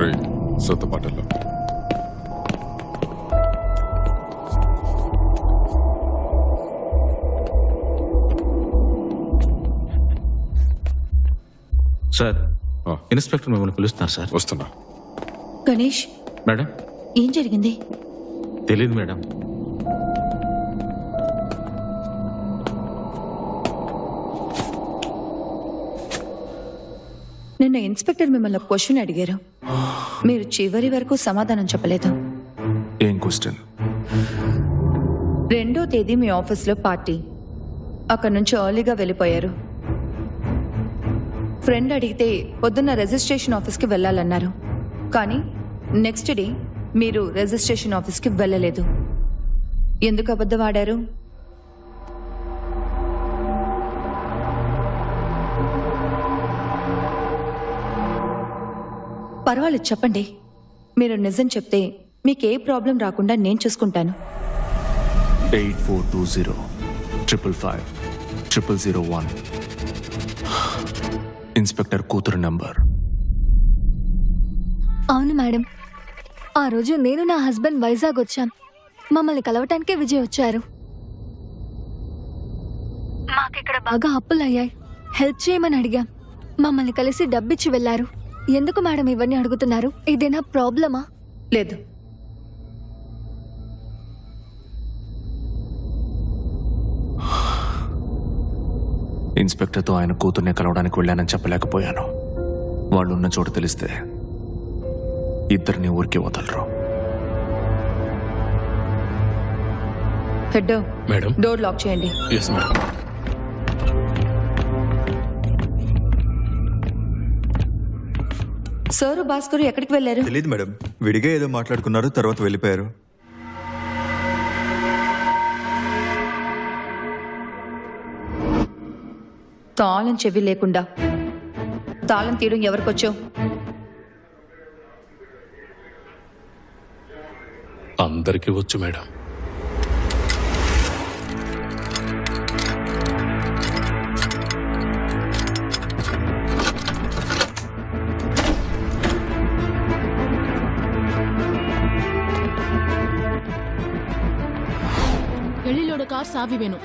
రే సొత్త పాటల్లో సార్ ఆ, ఇన్స్పెక్టర్ మిమ్మల్ని పిలుస్తున్నారు సార్. వస్తున్నా. గణేష్. మేడం? ఏం జరిగింది? తెలియదు మేడం. నిన్న ఇన్స్పెక్టర్ మిమ్మల్ని క్వశ్చన్ అడిగారు. మీరు చివరి వరకు సమాధానం చెప్పలేదు. ఏం క్వశ్చన్ రెండో తేదీ మీ ఆఫీస్లో పార్టీ. అక్కడ నుంచి ఎర్లీగా వెళ్ళిపోయారు. ఫ్రెండ్ అడిగితే పొద్దున్న రిజిస్ట్రేషన్ ఆఫీస్కి వెళ్ళాలన్నారు. కానీ నెక్స్ట్ డే మీరు రిజిస్ట్రేషన్ ఆఫీస్కి వెళ్ళలేదు. ఎందుకు అబద్ధం ఆడారు? పర్వాలేదు చెప్పండి. మీరు నిజం చెప్తే మీకు ఏ ప్రాబ్లం రాకుండా నేను చూసుకుంటాను. Eight four two zero triple five triple zero one. Inspector కూతురు నంబర్. అవును మేడం. ఆ రోజు నేను నా హస్బెండ్ వైజాగ్ వచ్చాం. మమ్మల్ని కలవటానికే విజయ్ వచ్చారు. మాకిక్కడ బాగా అప్పులు అయ్యాయి హెల్ప్ చేయమని అడిగాం. మమ్మల్ని కలిసి డబ్బిచ్చి వెళ్ళారు ఎందుకు మేడం ఇవన్నీ అడుగుతున్నారు? ఏదైనా ప్రాబ్లమా? లేదు. ఇన్స్పెక్టర్తో ఆయన కూతుర్ని కలవడానికి వెళ్ళానని చెప్పలేకపోయాను. వాళ్ళు ఉన్న చోటు తెలిస్తే ఇద్దరిని ఊరికి వదలరు. Head madam? డోర్ లాక్ చేయండి. Yes madam. సారు భాస్కర్ ఎక్కడికి వెళ్ళారు? తెలియదు మేడం. విడిగా ఏదో మాట్లాడుకున్నారు తర్వాత వెళ్ళిపోయారు. తాళం చెవి లేకుండా. తాళం తీయడం ఎవరికొచ్చో? అందరికీ వచ్చు మేడం. ஃபேமிலியோட கார் சாவி வேணும்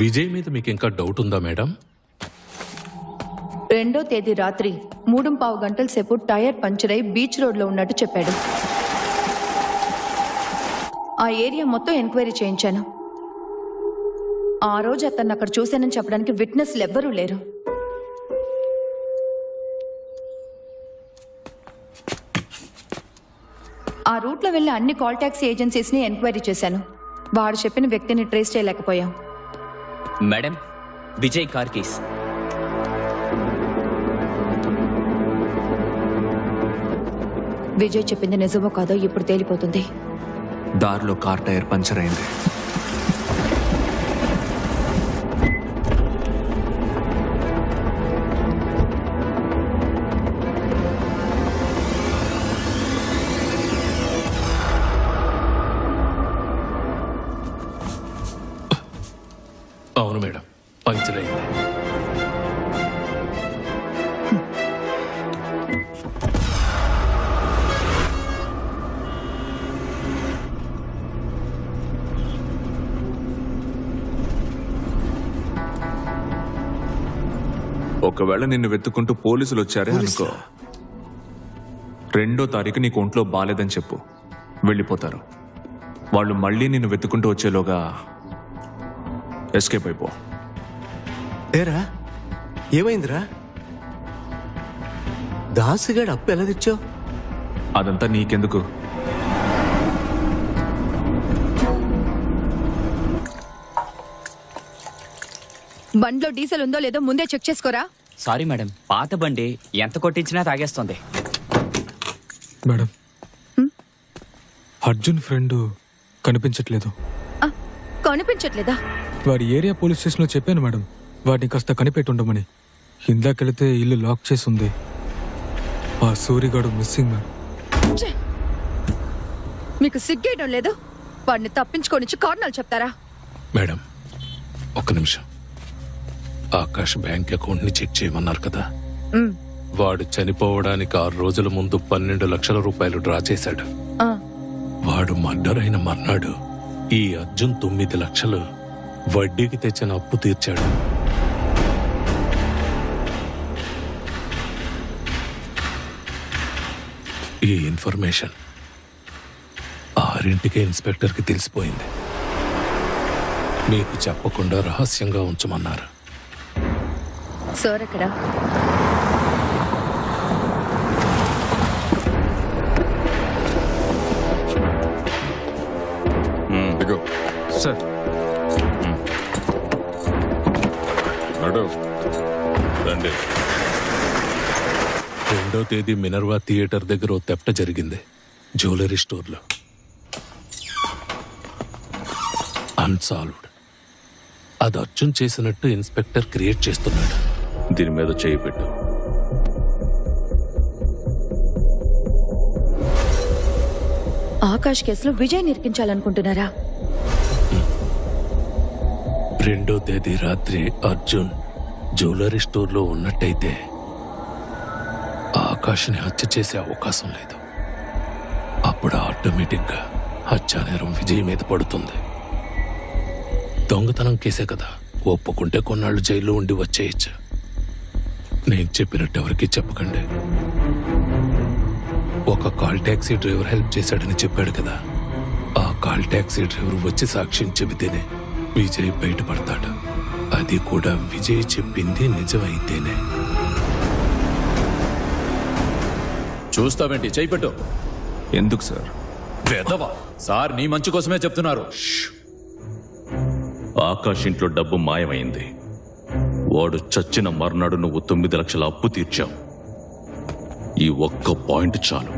విజయ్ మీద మీకు ఇంకా డౌట్ ఉందా మేడం? రెండో తేదీ రాత్రి మూడు పావు గంటల సేపు టైర్ పంచర్ అయి బీచ్ రోడ్లో ఉన్నట్టు చెప్పాడు. ఆ ఏరియా మొత్తం ఎంక్వైరీ చేయించాను. ఆ రోజు అతన్ని అక్కడ చూశానని చెప్పడానికి విట్నెస్లు ఎవ్వరూ లేరు. ఆ రూట్లో వెళ్ళి అన్ని కాల్ ట్యాక్సీ ఏజెన్సీస్ని ఎంక్వైరీ చేశాను. వాడు చెప్పిన వ్యక్తిని ట్రేస్ చేయలేకపోయాం. Madam Vijay car case. Vijay చెప్పింది నిజమో కాదో ఇప్పుడు తేలిపోతుంది. దారిలో కార్ టైర్ పంచర్ అయింది. అవును మేడం. పంచర్ అయింది ఒకవేళ నిన్ను వెతుక్కుంటూ పోలీసులు వచ్చారే అనుకో. రెండో తారీఖు నీకు ఒంట్లో బాలేదని చెప్పు. వెళ్ళిపోతారు. వాళ్ళు మళ్ళీ నిన్ను వెతుక్కుంటూ వచ్చేలోగా ఎస్కేప్ అయిపో. ఏరా? ఏమైందిరా? దాసుగాడు అప్పు ఎలా తెచ్చావు? అదంతా నీకెందుకు? బండ్లో డీజిల్ ఉందో లేదో ముందే చెక్ చేసుకోరా. సారీ మేడం పాత బండి ఎంత కొట్టించినా తాగేస్తుంది. మేడం. అర్జున్ ఫ్రెండ్ కనిపించట్లేదు. ఆ, కనిపించట్లేదా? వాడి ఏరియా పోలీస్ స్టేషన్లో చెప్పాను మేడం. వాడిని కాస్త కనిపెట్టి ఉండమని. ఇందాకెళితే ఇల్లు లాక్ చేసి ఉంది ఆ సూరిగాడు మిస్సింగ్ మేడం! మీకు సిగ్గేయడం లేదు? వాడిని తప్పించుకొని కారణాలు చెప్తారా? మేడం ఒక్క నిమిషం. ఆకాష్ బ్యాంక్ అకౌంట్ని చెక్ చేయమన్నారు కదా? వాడు చనిపోవడానికి ఆరు రోజుల ముందు పన్నెండు లక్షల రూపాయలు డ్రా చేశాడు. ఆ, వాడు మర్డర్ అయిన మర్నాడు ఈ అర్జున్ తొమ్మిది లక్షలు వడ్డీకి తెచ్చిన అప్పు తీర్చాడు. ఈ ఇన్ఫర్మేషన్ ఆరింటికే ఇన్స్పెక్టర్కి తెలిసిపోయింది. మీకు చెప్పకుండా రహస్యంగా ఉంచమన్నారు. సార్ ఎక్కడ సార్. రండి రెండో తేదీ మినర్వా థియేటర్ దగ్గర ఓ తెప్ట జరిగింది. జ్యువెలరీ స్టోర్లో. అన్సాల్వ్డ్. అది అర్జున్ చేసినట్టు ఇన్స్పెక్టర్ క్రియేట్ చేస్తున్నాడు. దీని మీద చేయి పెట్టు. ఆకాష్ కేసులో విజయ్ నిరికించాలనుకుంటున్నారా రెండో తేదీ రాత్రి అర్జున్ జ్యువెలరీ స్టోర్లో ఉన్నట్టయితే ఆకాష్ని హత్య చేసే అవకాశం లేదు. అప్పుడు ఆటోమేటిక్గా హత్యా నేరం విజయ్ మీద పడుతుంది. దొంగతనం కేసే కదా. ఒప్పుకుంటే కొన్నాళ్ళు జైల్లో ఉండి వచ్చేయచ్చు. నేను చెప్పినట్టు ఎవరికి చెప్పకండి. ఒక కాల్ ట్యాక్సీ డ్రైవర్ హెల్ప్ చేశాడని చెప్పాడు కదా. ఆ కాల్ ట్యాక్సీ డ్రైవర్ వచ్చి సాక్ష్యం చెబితేనే విజయ్ బయటపడతాడు. అది కూడా విజయ్ చెప్పింది నిజమైతేనే. చూస్తావేంటి? చేయి పెట్టు. ఎందుకు సార్? వెదవా సార్ నీ మంచి కోసమే చెప్తున్నారు. ఆకాష్ ఇంట్లో డబ్బు మాయమైంది. వాడు చచ్చిన మర్నాడు నువ్వు తొమ్మిది లక్షల అప్పు తీర్చావు. ఈ ఒక్క పాయింట్ చాలు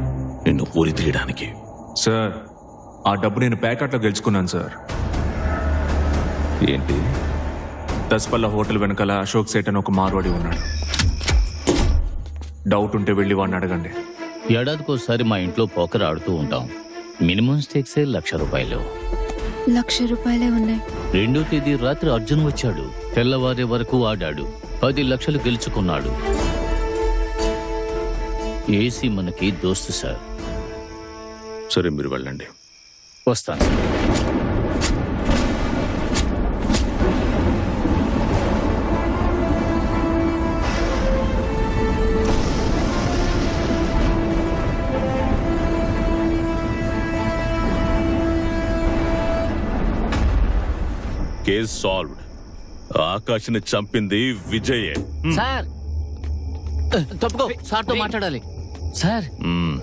నిన్ను ఊరి తీయడానికి. సార్ ఆ డబ్బు నేను ప్యాకెట్లో గెలుచుకున్నాను సార్. ఏంటి? దస్పల్ల హోటల్ వెనకాల అశోక్ సేట్ అని ఒక మార్వాడి ఉన్నాడు. డౌట్ ఉంటే వెళ్ళి వాడిని అడగండి. ఏడాదికోసారి మా ఇంట్లో పోకర్ ఆడుతూ ఉంటాం. మినిమం స్టేక్సే లక్ష రూపాయలు. లక్ష రూపాయలే ఉన్నాయి. రెండో తేదీ రాత్రి అర్జున్ వచ్చాడు. తెల్లవారే వరకు ఆడాడు. పది లక్షలు గెలుచుకున్నాడు. ఏసీ మనకి దోస్తు సార్. సరే మీరు వెళ్ళండి. వస్తాను కేస్ సాల్వ్డ్ ఆకాష్ని చంపింది విజయే. సార్ తప్పుకో సార్తో మాట్లాడాలి. సార్ మ్మ్.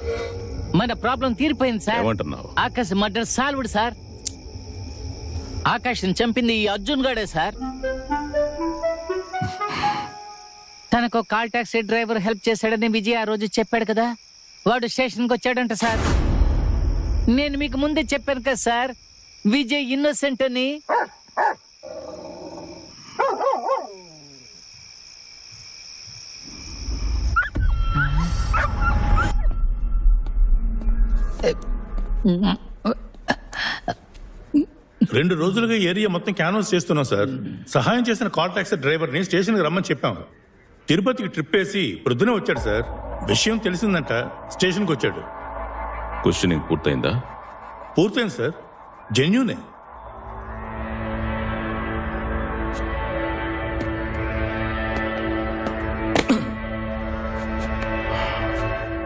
మన ప్రాబ్లం తీరిపోయింది సార్. ఏమంటున్నావు? Aakash murder solved sir. ఆకాశం చంపింది ఈ అర్జున్ గాడే సార్. తనకు కాల్ టాక్సీ డ్రైవర్ హెల్ప్ చేశాడని విజయ్ ఆ రోజు చెప్పాడు కదా? వాడు స్టేషన్కి వచ్చాడంట సార్. నేను మీకు ముందే చెప్పాను కదా సార్ విజయ్ ఇన్నోసెంట్ అని రెండు రోజులుగా ఏరియా మొత్తం క్యాన్వాస్ చేస్తున్నాం సార్. సహాయం చేసిన కాల్ టాక్సీ డ్రైవర్ని స్టేషన్కి రమ్మని చెప్పాం తిరుపతికి ట్రిప్ వేసి ప్రొద్దునే వచ్చాడు సార్. విషయం తెలిసిందంట స్టేషన్కి వచ్చాడు. క్వశ్చనింగ్ పూర్తయిందా? పూర్తయింది సార్. జెన్యునే.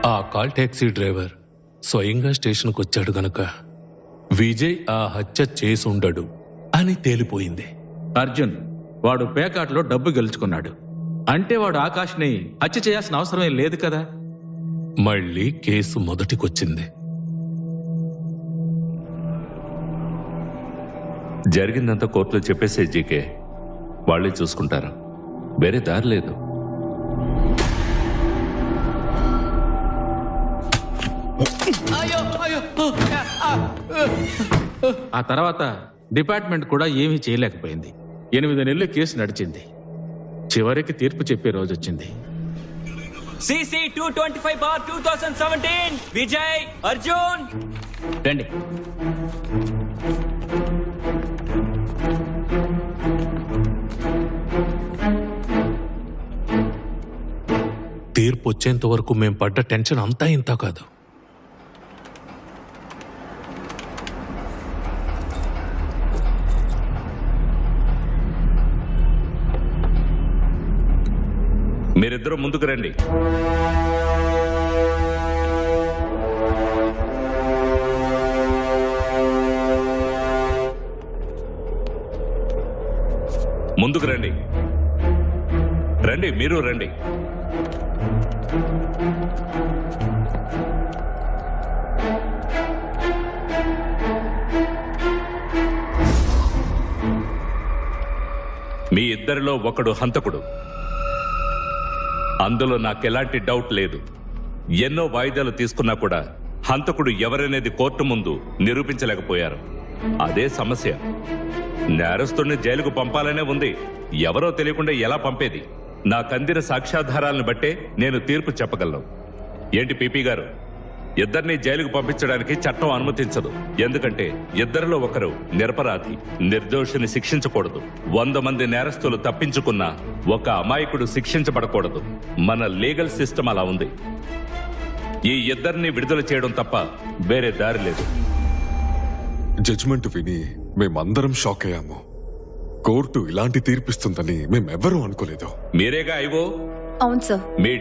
ఆ కాల్ ట్యాక్సీ డ్రైవర్ స్వయంగా స్టేషన్కి వచ్చాడు గనుక. విజయ్ ఆ హత్య చేసి ఉండడు అని తేలిపోయింది. అర్జున్ వాడు పేకాట్లో డబ్బు గెలుచుకున్నాడు. అంటే వాడు ఆకాష్ని హత్య చేయాల్సిన అవసరమే లేదు కదా? మళ్ళీ కేసు మొదటికొచ్చింది. జరిగిందంతా కోర్టులో చెప్పేసే జీకే. వాళ్ళే చూసుకుంటారు. వేరే దారి లేదు. ఆ తర్వాత డిపార్ట్మెంట్ కూడా ఏమీ చేయలేకపోయింది. ఎనిమిది నెలలు కేసు నడిచింది. చివరికి తీర్పు చెప్పే రోజు వచ్చింది. CC two twenty five bar two thousand seventeen. Vijay Arjun. రండి. తీర్పు వచ్చేంత వరకు మేము పడ్డ టెన్షన్ అంతా ఇంత కాదు. మీరిద్దరూ ముందుకు రండి. ముందుకు రండి. రండి మీరు రండి. మీ ఇద్దరిలో ఒకడు హంతకుడు. అందులో నాకెలాంటి డౌట్ లేదు. ఎన్నో వాయిదాలు తీసుకున్నా కూడా హంతకుడు ఎవరనేది కోర్టు ముందు నిరూపించలేకపోయారు. అదే సమస్య. నేరస్తుడిని జైలుకు పంపాలనే ఉంది. ఎవరో తెలియకుండా ఎలా పంపేది? నాకందిన సాక్ష్యాధారాలను బట్టే నేను తీర్పు చెప్పగలను. ఏంటి పీపీ గారు? ఇద్దరిని జైలుకు పంపించడానికి చట్టం అనుమతించదు. ఎందుకంటే ఇద్దరిలో ఒకరు నిరపరాధి నిర్దోషిని శిక్షించకూడదు. వంద మంది నేరస్తులు తప్పించుకున్నా ఒక అమాయకుడు శిక్షించబడకూడదు. మన లీగల్ సిస్టమ్ అలా ఉంది. ఈ ఇద్దరిని విడుదల చేయడం తప్ప వేరే దారి లేదు. జడ్జ్మెంట్ విని మేమందరం షాక్ అయ్యాము. కోర్టు ఇలాంటి తీర్పిస్తుందని మేమెవ్వరూ అనుకోలేదు. మీరేగా అయివో అవును సార్. మీ